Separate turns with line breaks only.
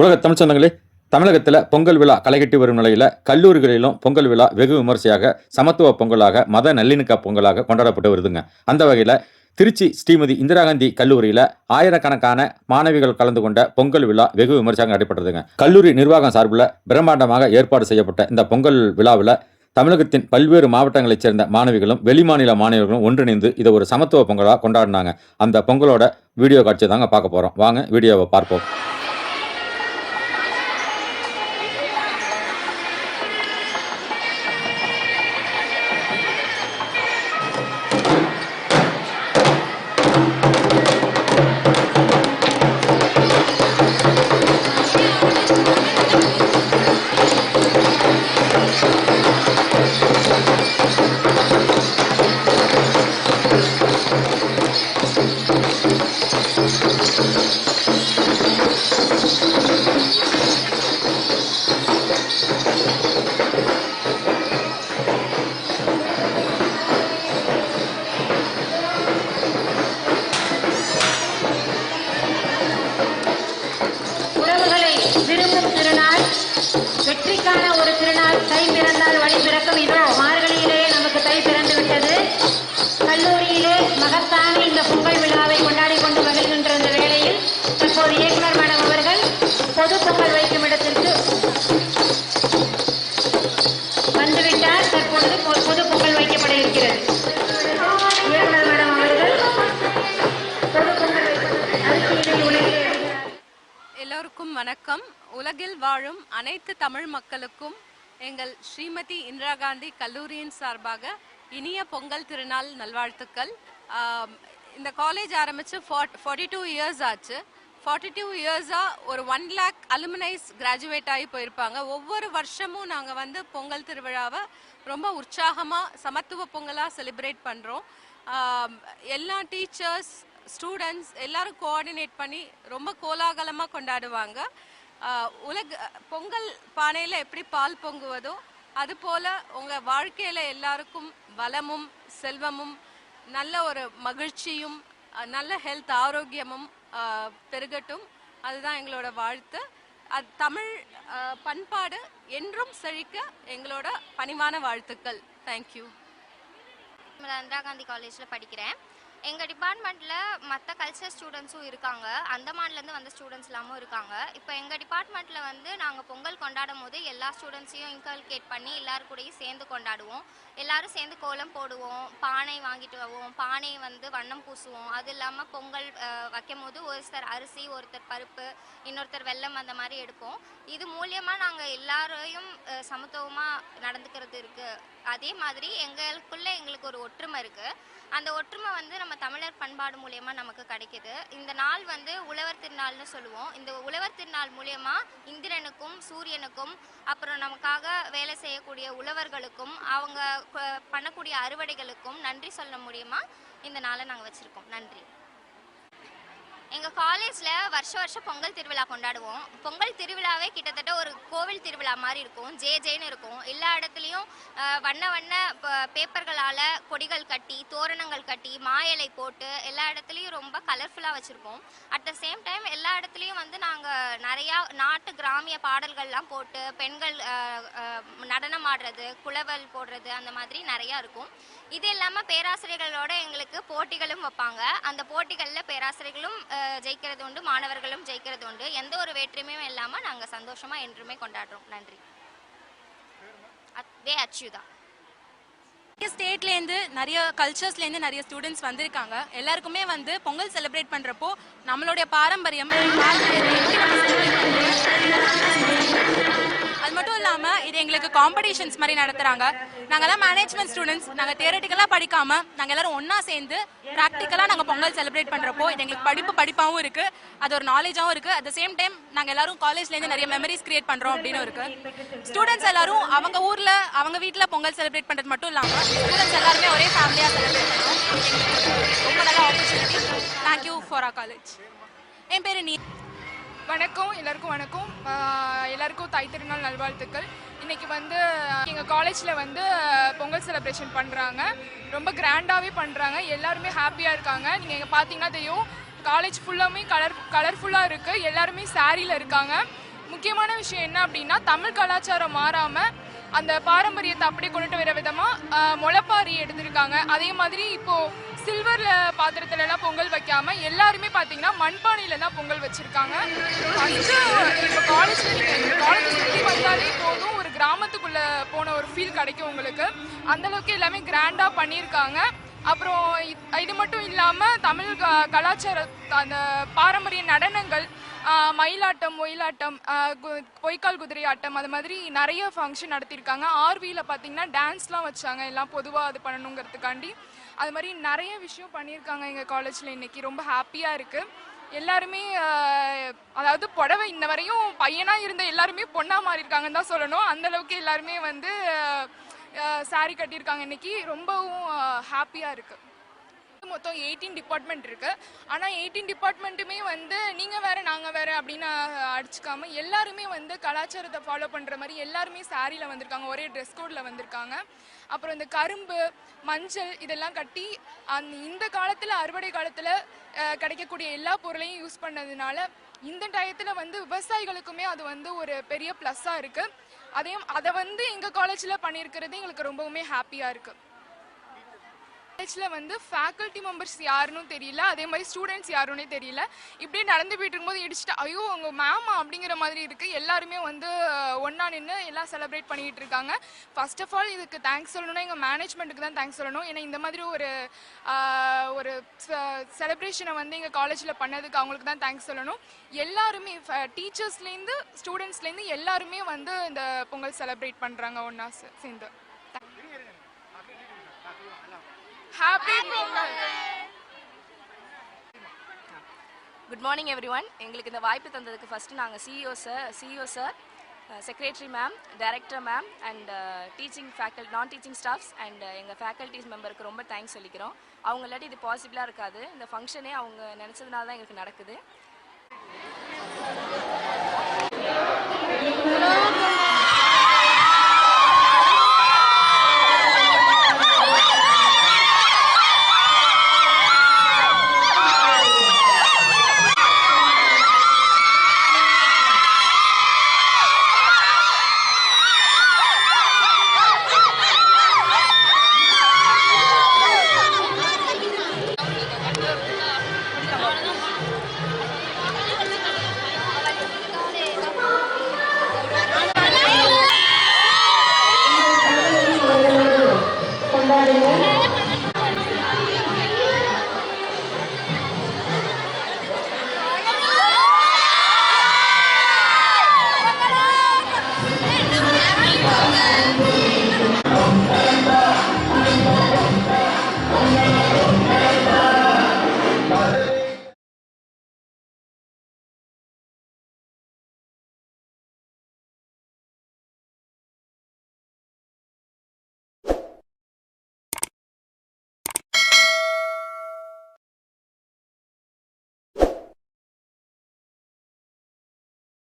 உலக தமிழ் சொந்தங்களே தமிழகத்தில் பொங்கல் விழா களைகட்டி வரும் நிலையில் கல்லூரிகளிலும் பொங்கல் விழா வெகு விமர்சையாக சமத்துவ பொங்கலாக மத நல்லிணக்க பொங்கலாக கொண்டாடப்பட்டு வருதுங்க. அந்த வகையில் திருச்சி ஸ்ரீமதி இந்திரா காந்தி கல்லூரியில் ஆயிரக்கணக்கான மாணவிகள் கலந்து கொண்ட பொங்கல் விழா வெகு விமர்சையாக நடைபெற்றதுங்க. கல்லூரி நிர்வாகம் சார்பில் பிரம்மாண்டமாக ஏற்பாடு செய்யப்பட்ட இந்த பொங்கல் விழாவில் தமிழகத்தின் பல்வேறு மாவட்டங்களைச் சேர்ந்த மாணவிகளும் வெளிமாநில மாணவர்களும் ஒன்றிணைந்து இதை ஒரு சமத்துவ பொங்கலாக கொண்டாடினாங்க. அந்த பொங்கலோட வீடியோ காட்சியை தாங்க பார்க்க போகிறோம் வாங்க வீடியோவை பார்ப்போம்.
கல்லூரியிலே மகத்தான இந்த பொங்கல் விழாவை கொண்டாடி கொண்டு மகிழ்கின்ற இந்த வேளையில் தற்போது இயக்குனர் மேடம் அவர்கள் பொது பொங்கல் வைக்கும் இடத்திற்கு வந்துவிட்டார். தற்பொழுது பொது பொங்கல் வைக்கப்பட இருக்கிறது. இயக்குனர் மேடம் அவர்கள் பொது பொங்கல்
எல்லோருக்கும் வணக்கம். உலகில் வாழும் அனைத்து தமிழ் மக்களுக்கும் எங்கள் ஸ்ரீமதி இந்திரா காந்தி கல்லூரியின் சார்பாக இனிய பொங்கல் திருநாள் நல்வாழ்த்துக்கள். இந்த காலேஜ் ஆரம்பித்து ஃபார்ட்டி டூ இயர்ஸ் ஆச்சு. ஃபார்ட்டி டூ இயர்ஸாக ஒரு ஒன் லேக் அலுமினைஸ் கிராஜுவேட் ஆகி போயிருப்பாங்க. ஒவ்வொரு வருஷமும் நாங்கள் வந்து பொங்கல் திருவிழாவை ரொம்ப உற்சாகமாக சமத்துவ பொங்கலாக செலிப்ரேட் பண்ணுறோம் எல்லா டீச்சர்ஸ் ஸ்டூடெண்ட்ஸ் எல்லாரும் கோஆர்டினேட் பண்ணி ரொம்ப கோலாகலமாக கொண்டாடுவாங்க. உலக பொங்கல் பானையில் எப்படி பால் பொங்குவதோ அதுபோல் உங்கள் வாழ்க்கையில் எல்லாருக்கும் வளமும் செல்வமும் நல்ல ஒரு மகிழ்ச்சியும் நல்ல ஹெல்த் ஆரோக்கியமும் பெருகட்டும். அதுதான் எங்களோட வாழ்த்து. அது தமிழ் பண்பாடு என்றும் செழிக்க எங்களோட பணிவான வாழ்த்துக்கள். தேங்க்யூ
நான் இந்திரா காந்தி காலேஜில் படிக்கிறேன். எங்கள் டிபார்ட்மெண்ட்டில் மற்ற கல்ச்சர் ஸ்டூடெண்ட்ஸும் இருக்காங்க. அந்தமான்லேருந்து வந்த ஸ்டூடெண்ட்ஸ் எல்லாமும் இருக்காங்க. இப்போ எங்கள் டிபார்ட்மெண்ட்டில் வந்து நாங்கள் பொங்கல் கொண்டாடும் போது எல்லா ஸ்டூடெண்ட்ஸையும் இன்கல்கேட் பண்ணி எல்லாரு கூடயும் சேர்ந்து கொண்டாடுவோம். எல்லாரும் சேர்ந்து கோலம் போடுவோம் பானை வாங்கிட்டு வருவோம். பானை வந்து வண்ணம் பூசுவோம். அது இல்லாமல் பொங்கல் வைக்கும் போது ஒருத்தர் அரிசி ஒருத்தர் பருப்பு இன்னொருத்தர் வெல்லம் அந்த மாதிரி எடுப்போம். இது மூலியமாக நாங்கள் எல்லாரையும் சமத்துவமாக நடந்துக்கிறது இருக்குது அதே மாதிரி எங்களுக்குள்ளே எங்களுக்கு ஒரு ஒற்றுமை இருக்குது அந்த ஒற்றுமை வந்து நம்ம தமிழர் பண்பாடு மூலியமாக நமக்கு கிடைக்குது. இந்த நாள் வந்து உழவர் திருநாள்னு சொல்லுவோம். இந்த உழவர் திருநாள் மூலயமா இந்திரனுக்கும் சூரியனுக்கும் அப்புறம் நமக்காக வேலை செய்யக்கூடிய உழவர்களுக்கும் அவங்க பண்ணக்கூடிய அறுவடைகளுக்கும் நன்றி சொல்ல முடியுமா இந்த நாளை நாங்கள் வச்சுருக்கோம். நன்றி. எங்கள் காலேஜில் வருஷ வருஷம் பொங்கல் திருவிழா கொண்டாடுவோம். பொங்கல் திருவிழாவே கிட்டத்தட்ட ஒரு கோவில் திருவிழா மாதிரி இருக்கும். ஜே ஜேன்னு இருக்கும். எல்லா இடத்துலையும் வண்ண வண்ண பேப்பர்களால் கொடிகள் கட்டி தோரணங்கள் கட்டி மா இலை போட்டு எல்லா இடத்துலையும் ரொம்ப கலர்ஃபுல்லாக வச்சுருப்போம். அட் த சேம் டைம் எல்லா இடத்துலையும் வந்து நாங்கள் நிறையா நாட்டு கிராமிய பாடல்கள்லாம் போட்டு பெண்கள் நடனம் ஆடுறது குளவல் போடுறது அந்த மாதிரி நிறையா இருக்கும். இது இல்லாமல் பேராசிரியர்களோட எங்களுக்கு போட்டிகளும் வைப்பாங்க. அந்த போட்டிகளில் பேராசிரியர்களும் ஜெயிக்கிறது உண்டு மாணவர்களும் ஜெயிக்கிறது உண்டு. எந்த ஒரு வேற்றுமையும் இல்லாமல் நாங்கள் சந்தோஷமாக என்றுமே கொண்டாடுறோம். நன்றி. வே அச்சுதா
நிறைய ஸ்டேட்லேருந்து நிறைய கல்ச்சர்ஸ்லேருந்து நிறைய ஸ்டூடெண்ட்ஸ் வந்திருக்காங்க. எல்லாருக்குமே வந்து பொங்கல் செலிப்ரேட் பண்ணுறப்போ நம்மளுடைய பாரம்பரியம் அது மட்டும் இல்லாமல் இது எங்களுக்கு காம்படிஷன்ஸ் மாதிரி நடத்துகிறாங்க நாங்கள்லாம் மேனேஜ்மெண்ட் ஸ்டூடெண்ட்ஸ் நாங்கள் தியரட்டிக்கலாக படிக்காமல் நாங்கள் எல்லாரும் ஒன்றா சேர்ந்து ப்ராக்டிக்கலாக நாங்கள் பொங்கல் செலிப்ரேட் பண்ணுறப்போ இது எங்களுக்கு படிப்பு படிப்பாகவும் இருக்குது அது ஒரு நாலேஜாகவும் இருக்குது அட் த சேம் டைம் நாங்கள் எல்லாரும் காலேஜ்லேருந்து நிறைய மெமரிஸ் கிரியேட் பண்ணுறோம் அப்படின்னு இருக்குது ஸ்டூடெண்ட்ஸ் எல்லாரும் அவங்க ஊரில் அவங்க வீட்டில் பொங்கல் செலிப்ரேட் பண்ணுறது மட்டும் இல்லாமல் ஸ்டூடெண்ட்ஸ் எல்லாருமே ஒரே ஃபேமிலியாக செலிப்ரேட் பண்ணுறோம் ரொம்ப நல்ல opportunity thank you for our college என் பேர் நீ
வணக்கம் எல்லாருக்கும் வணக்கம். எல்லாருக்கும் தாய் திருநாள் நல்வாழ்த்துக்கள். இன்னைக்கு வந்து எங்கள் காலேஜில் வந்து பொங்கல் செலிப்ரேஷன் பண்ணுறாங்க ரொம்ப கிராண்டாகவே பண்ணுறாங்க எல்லாருமே ஹாப்பியாக இருக்காங்க. நீங்கள் இங்கே பார்த்தீங்கன்னா தெரியும் காலேஜ் ஃபுல்லாமே கலர் கலர்ஃபுல்லாக இருக்குது எல்லாருமே சாரியில் இருக்காங்க. முக்கியமான விஷயம் என்ன அப்படின்னா தமிழ் கலாச்சாரம் மாறாமல் அந்த பாரம்பரியத்தை அப்படியே கொண்டுட்டு வர விதமாக முளைப்பாரி எடுத்திருக்காங்க. அதே மாதிரி இப்போ சில்வரில் பாத்திரத்துல எல்லாம் பொங்கல் வைக்காம எல்லாருமே பார்த்தீங்கன்னா மண்பானையில தான் பொங்கல் வச்சுருக்காங்க. இப்போ காலேஜ் காலேஜ் சுற்றி வந்தாலே போதும் ஒரு கிராமத்துக்குள்ளே போன ஒரு ஃபீல் கிடைக்கும் உங்களுக்கு. அந்த அளவுக்கு எல்லாமே கிராண்டாக பண்ணியிருக்காங்க. அப்புறம் இது மட்டும் இல்லாமல் தமிழ் க கலாச்சார அந்த பாரம்பரிய நடனங்கள் மயிலாட்டம் ஒயிலாட்டம் பொய்க்கால் குதிரை ஆட்டம் அது மாதிரி நிறைய ஃபங்க்ஷன் நடத்தியிருக்காங்க. ஆர்வியில் பார்த்தீங்கன்னா டான்ஸ்லாம் வச்சாங்க. எல்லாம் பொதுவாக அது பண்ணணுங்கிறதுக்காண்டி. அது மாதிரி நிறைய விஷயம் பண்ணியிருக்காங்க எங்கள் காலேஜில் இன்னைக்கு. ரொம்ப ஹாப்பியாக இருக்குது எல்லாருமே அதாவது புடவை இன்ன வரையும் பையனாக இருந்த எல்லாருமே பொண்ணாக மாறி இருக்காங்கன்னு தான் சொல்லணும். அந்தளவுக்கு எல்லாருமே வந்து சாரி கட்டியிருக்காங்க இன்னைக்கு. ரொம்பவும் ஹாப்பியாக இருக்குது மொத்தம் எயிட்டீன் டிபார்ட்மெண்ட் இருக்கு. ஆனால் எயிட்டீன் டிபார்ட்மெண்ட்டுமே வந்து நீங்கள் வேற நாங்கள் வேற அப்படின்னு அடிச்சுக்காமல் அடிச்சுக்காம எல்லாருமே வந்து கலாச்சாரத்தை ஃபாலோ பண்ணுற மாதிரி எல்லாருமே சாரியில் வந்திருக்காங்க. ஒரே ட்ரெஸ் கோடில் வந்திருக்காங்க. அப்புறம் இந்த கரும்பு மஞ்சள் இதெல்லாம் கட்டி அந்த இந்த காலத்தில் அறுவடை காலத்தில் கிடைக்கக்கூடிய எல்லா பொருளையும் யூஸ் பண்ணதுனால இந்த டயத்தில் வந்து விவசாயிகளுக்குமே அது வந்து ஒரு பெரிய ப்ளஸ்ஸாக இருக்குது அதையும் அதை வந்து எங்கள் காலேஜில் பண்ணியிருக்கிறது எங்களுக்கு ரொம்பவுமே ஹாப்பியாக இருக்குது காலேஜில் வந்து ஃபேக்கல்ட்டி மெம்பர்ஸ் யாருன்னு தெரியல அதே மாதிரி ஸ்டூடெண்ட்ஸ் யாருன்னே தெரியல. இப்படியே நடந்து போயிட்டு இருக்கும்போது இடிச்சிட்டா ஐயோ உங்கள் மேமா அப்படிங்கிற மாதிரி இருக்குது எல்லாருமே வந்து ஒன்றா நின்று எல்லாம் செலிப்ரேட் பண்ணிக்கிட்டு இருக்காங்க. ஃபர்ஸ்ட் ஆஃப் ஆல் இதுக்கு தேங்க்ஸ் சொல்லணும்னா எங்கள் மேனேஜ்மெண்ட்டுக்கு தான் தேங்க்ஸ் சொல்லணும். ஏன்னா இந்த மாதிரி ஒரு ஒரு செலிப்ரேஷனை வந்து எங்கள் காலேஜில் பண்ணதுக்கு அவங்களுக்கு தான் தேங்க்ஸ் சொல்லணும். எல்லாருமே டீச்சர்ஸ்லேருந்து ஸ்டூடெண்ட்ஸ்லேருந்து எல்லாருமே வந்து இந்த பொங்கல் செலிப்ரேட் பண்ணுறாங்க ஒன்றா சேர்ந்து. Happy Pongal
good morning everyone எங்களுக்கு இந்த வாய்ப்பு தந்ததுக்கு ஃபஸ்ட்டு நாங்கள் CEO sir CEO sir secretary ma'am director ma'am and teaching faculty நான் டீச்சிங் ஸ்டாஃப்ஸ் அண்ட் எங்கள் ஃபேக்கல்ட்டிஸ் மெம்பருக்கு ரொம்ப தேங்க்ஸ் சொல்லிக்கிறோம். அவங்க இல்லாட்டி இது பாசிபிளாக இருக்காது. இந்த ஃபங்க்ஷனே அவங்க நினச்சதுனால தான் எங்களுக்கு நடக்குது.